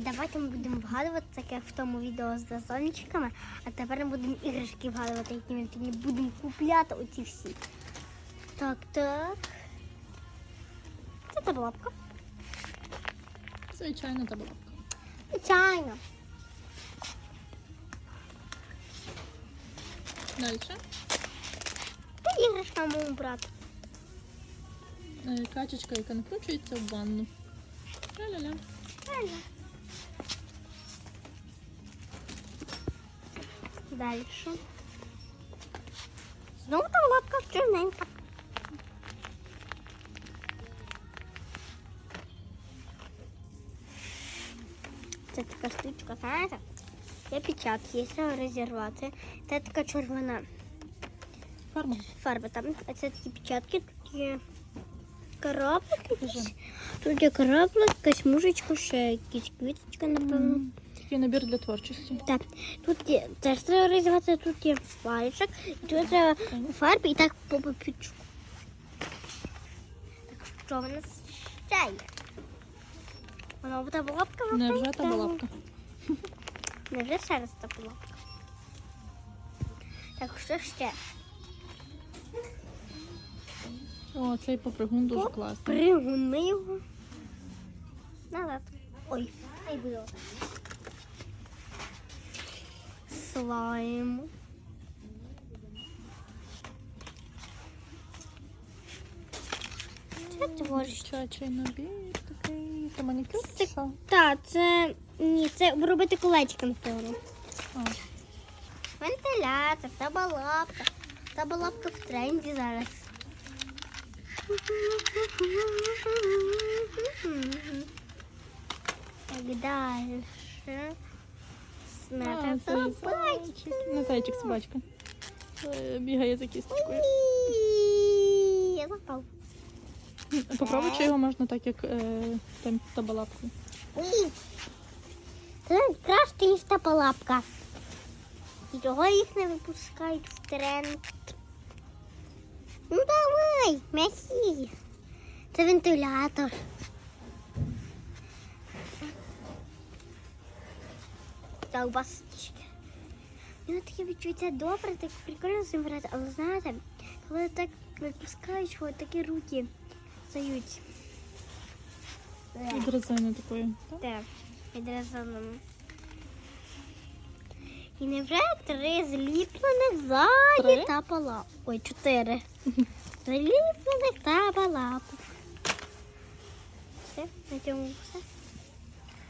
Давайте ми будемо вгадувати, так як в тому відео з зончиками, а тепер ми будемо іграшки вгадувати, які ми тоді будемо купляти оці всі. Так, так. Це таблапка. Звичайно, таблетка. Звичайно. Далі. Це іграшка моєму брату. Е, Качечка, яка накручується в ванну. Ля-ля-ля. Правильно. Далі. Знову там лапка чорненька. Це така штучка, знаєте? Печатки, є треба розірвати. Це така червона Фарма. фарба там. А це такі печатки, тут є кораблик якийсь. Тут є кораблик, якась мужичка, ще якісь квіточка, напевно. Такий набір для творчості. Так, тут є теж треба розвивати, тут є пальчик, і тут треба фарби і так по попічку. Так що в нас ще є? Вона буде лапка Невже таблетка? Невже ще раз та лапка? Так, що ще? О, цей попригун дуже класний. Пригуни його. Назад. Ой, буде отак. Слайм. Це творчість. Дитячий набір такий. Це манікюр? Це- чи Що? Так, це ні, це робити колечки, напевно. А, Вентилятор, табалапка. Табалапка в тренді зараз. Так. Смерть а, це собачка. зайчик. Не зайчик, собачка. Е, Бігає за кісточкою. Я запав. Попробуй, чи його можна так, як е, там табалапку. Уї. Це краще, ніж табалапка. І чого їх не випускають в тренд? Ну давай, м'ясі. Це вентилятор. Ковбасочки. Мені таке відчуття добре, так прикольно з ним грати, але знаєте, коли так випускають, що такі руки стають. Від резини такої. так? Так, відрізаним. І невже три зліплених залі Три? та пала. Ой, чотири. Зліплених та палапу. Все, на цьому все.